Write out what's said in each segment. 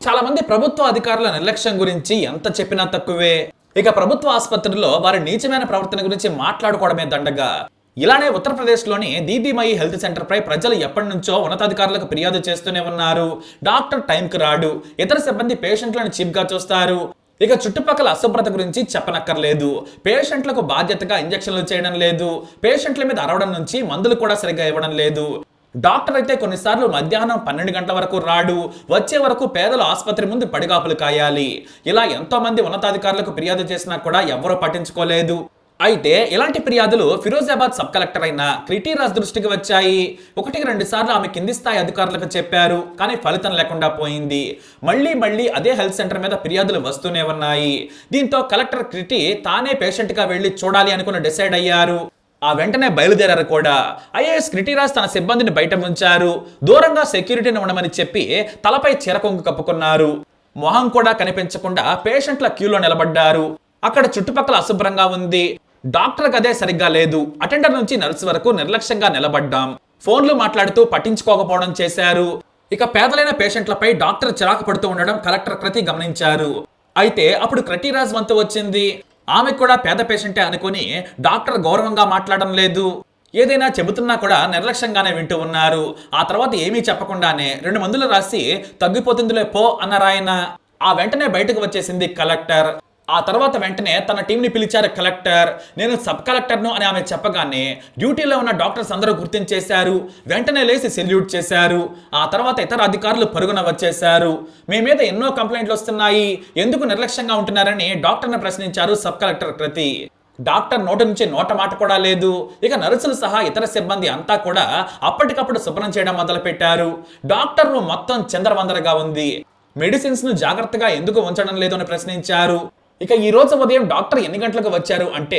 చాలా మంది ప్రభుత్వ అధికారుల నిర్లక్ష్యం గురించి ఎంత చెప్పినా తక్కువే. ఇక ప్రభుత్వ ఆసుపత్రిలో వారి నీచమైన ప్రవర్తన గురించి మాట్లాడుకోవడమే దండగా. ఇలానే ఉత్తరప్రదేశ్లోని దీదీమయి హెల్త్ సెంటర్ పై ప్రజలు ఎప్పటి నుంచో ఉన్నతాధికారులకు ఫిర్యాదు చేస్తూనే ఉన్నారు. డాక్టర్ టైంకి రాడు. ఇతర సిబ్బంది పేషెంట్లను చీప్గా చూస్తారు. ఇక చుట్టుపక్కల అశుభ్రత గురించి చెప్పనక్కర్లేదు. పేషెంట్లకు బాధ్యతగా ఇంజెక్షన్లు చేయడం లేదు. పేషెంట్ల మీద అరవడం నుంచి మందులు కూడా సరిగ్గా ఇవ్వడం లేదు. డాక్టర్ అయితే కొన్నిసార్లు మధ్యాహ్నం పన్నెండు గంటల వరకు రాడు వచ్చే వరకు పేదలు ఆసుపత్రి ముందు పడిగాపులు కాయాలి. ఇలా ఎంతో మంది ఉన్నతాధికారులకు ఫిర్యాదు చేసినా కూడా ఎవరూ పట్టించుకోలేదు. అయితే ఇలాంటి ఫిర్యాదులు ఫిరోజాబాద్ సబ్ కలెక్టర్ అయిన క్రిటీరాజ్ దృష్టికి వచ్చాయి. ఒకటికి రెండు సార్లు ఆమె కింది స్థాయి అధికారులకు చెప్పారు కానీ ఫలితం లేకుండా పోయింది. మళ్ళీ మళ్ళీ అదే హెల్త్ సెంటర్ మీద ఫిర్యాదులు వస్తూనే ఉన్నాయి. దీంతో కలెక్టర్ క్రిటి తానే పేషెంట్గా వెళ్ళి చూడాలి అనుకుని డిసైడ్ అయ్యారు. ఆ వెంటనే బయలుదేరారు కూడా. ఐఏఎస్ క్రిటిరాజ్ తన సిబ్బందిని బయట ఉంచారు దూరంగా సెక్యూరిటీని ఉండమని చెప్పి తలపై చీరకొంగు కప్పుకున్నారు. మొహం కూడా కనిపించకుండా పేషెంట్ల క్యూలో నిలబడ్డారు. అక్కడ చుట్టుపక్కల అశుభ్రంగా ఉంది. డాక్టర్ గదే సరిగ్గా లేదు. అటెండర్ నుంచి నర్స్ వరకు నిర్లక్ష్యంగా నిలబడ్డాం. ఫోన్లు మాట్లాడుతూ పట్టించుకోకపోవడం చేశారు. ఇక పేదలైన పేషెంట్లపై డాక్టర్ చిరాకు పడుతూ ఉండడం కలెక్టర్ కృతి గమనించారు. అయితే అప్పుడు క్రటీరాజ్ వంతు వచ్చింది. ఆమె కూడా పేద పేషెంటే అనుకుని డాక్టర్ గౌరవంగా మాట్లాడడం లేదు. ఏదైనా చెబుతున్నా కూడా నిర్లక్ష్యంగానే వింటూ ఉన్నారు. ఆ తర్వాత ఏమీ చెప్పకుండానే రెండు మందులు రాసి తగ్గిపోతుందిలే పో అన్నారాయన ఆ వెంటనే బయటకు వచ్చేసింది కలెక్టర్. ఆ తర్వాత వెంటనే తన టీంని పిలిచారు కలెక్టర్. నేను సబ్ కలెక్టర్ను అని ఆమె చెప్పగానే డ్యూటీలో ఉన్న డాక్టర్స్ అందరూ గుర్తించేశారు. వెంటనే లేచి సెల్యూట్ చేశారు. ఆ తర్వాత ఇతర అధికారులు పరుగున వచ్చేశారు. మీ మీద ఎన్నో కంప్లైంట్లు వస్తున్నాయి. ఎందుకు నిర్లక్ష్యంగా ఉంటున్నారని డాక్టర్ని ప్రశ్నించారు సబ్ కలెక్టర్ కృతి. డాక్టర్ నోటి నుంచి నోట మాట కూడా లేదు. ఇక నర్సులు సహా ఇతర సిబ్బంది అంతా కూడా అప్పటికప్పుడు శుభ్రం చేయడం మొదలుపెట్టారు. డాక్టర్ మొత్తం చందరవందరగా ఉంది. మెడిసిన్స్ను జాగ్రత్తగా ఎందుకు ఉంచడం లేదు అని ప్రశ్నించారు. ఇక ఈ రోజు ఉదయం డాక్టర్ ఎన్ని గంటలకు వచ్చారు అంటే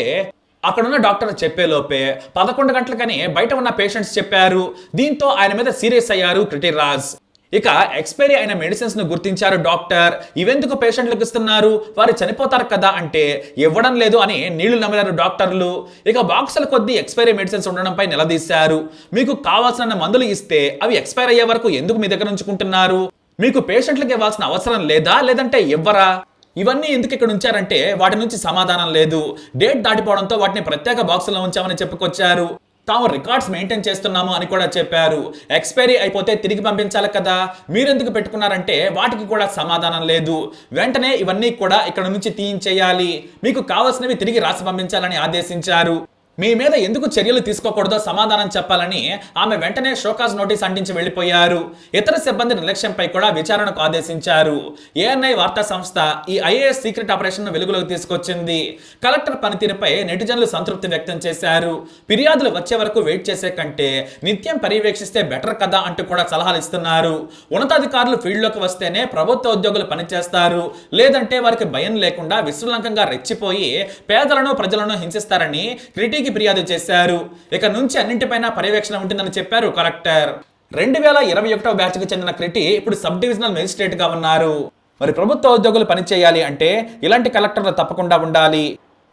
అక్కడున్న డాక్టర్ చెప్పేలోపే పదకొండు గంటలకని బయట ఉన్న పేషెంట్స్ చెప్పారు. దీంతో ఆయన మీద సీరియస్ అయ్యారు క్రిటిరాజ్ ఇక ఎక్స్పైరీ అయిన మెడిసిన్స్ను గుర్తించారు డాక్టర్. ఇవెందుకు పేషెంట్లకు ఇస్తున్నారు? వారు చనిపోతారు కదా అంటే ఇవ్వడం లేదు అని నీళ్ళు నమిలారు డాక్టర్లు. ఇక బాక్సుల కొద్దీ ఎక్స్పైరీ మెడిసిన్స్ ఉండడంపై నిలదీశారు. మీకు కావాల్సిన మందులు ఇస్తే అవి ఎక్స్పైర్ అయ్యే వరకు ఎందుకు మీ దగ్గర ఉంచుకుంటున్నారు? మీకు పేషెంట్లకు ఇవ్వాల్సిన అవసరం లేదా? లేదంటే ఇవ్వరా? ఇవన్నీ ఎందుకు ఇక్కడ ఉంచారంటే వాటి నుంచి సమాధానం లేదు. డేట్ దాటిపోవడంతో వాటిని ప్రత్యేక బాక్సుల్లో ఉంచామని చెప్పుకొచ్చారు. తాము రికార్డ్స్ మెయింటైన్ చేస్తున్నాము అని కూడా చెప్పారు. ఎక్స్పైరీ అయిపోతే తిరిగి పంపించాలి కదా. మీరెందుకు పెట్టుకున్నారంటే వాటికి కూడా సమాధానం లేదు. వెంటనే ఇవన్నీ కూడా ఇక్కడ నుంచి తీయించేయాలి. మీకు కావలసినవి తిరిగి రాసి పంపించాలని ఆదేశించారు. మీ మీద ఎందుకు చర్యలు తీసుకోకూడదో సమాధానం చెప్పాలని ఆమె వెంటనే షోకాజ్ నోటీస్ అంటించి వెళ్ళిపోయారు ఇతర సిబ్బంది నిర్లక్ష్యంపై కూడా విచారణకు ఆదేశించారు. ఏఎన్ఐ వార్తా సంస్థ ఈ ఐఏఎస్ సీక్రెట్ ఆపరేషన్ వెలుగులోకి తీసుకొచ్చింది. కలెక్టర్ పనితీరుపై నెటిజన్లు సంతృప్తి వ్యక్తం చేశారు. ఫిర్యాదులు వచ్చే వరకు వెయిట్ చేసే కంటే నిత్యం పర్యవేక్షిస్తే బెటర్ కదా అంటూ కూడా సలహాలు ఇస్తున్నారు. ఉన్నతాధికారులు ఫీల్డ్లోకి వస్తేనే ప్రభుత్వ ఉద్యోగులు పనిచేస్తారు. లేదంటే వారికి భయం లేకుండా విశ్వలంకంగా రెచ్చిపోయి పేదలను ప్రజలను హింసిస్తారని క్రిటికి ఫిర్యాదు చేశారు. ఇక నుంచి అన్నింటిపైన పర్యవేక్షణ ఉంటుందని చెప్పారు కలెక్టర్. రెండు వేల ఇరవై ఒకటో బ్యాచ్కి చెందిన క్రిటి ఇప్పుడు సబ్ డివిజనల్ మెజిస్ట్రేట్గా ఉన్నారు. మరి ప్రభుత్వ ఉద్యోగులు పనిచేయాలి అంటే ఇలాంటి కలెక్టర్లు తప్పకుండా ఉండాలి.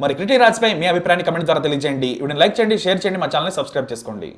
మరి క్రిటి రాజ్పై మీ అభిప్రాయాన్ని కమెంట్ ద్వారా తెలియజేయండి. వీడిని లైక్ చేయండి షేర్ చేయండి మా ఛానల్ని సబ్స్క్రైబ్ చేసుకోండి.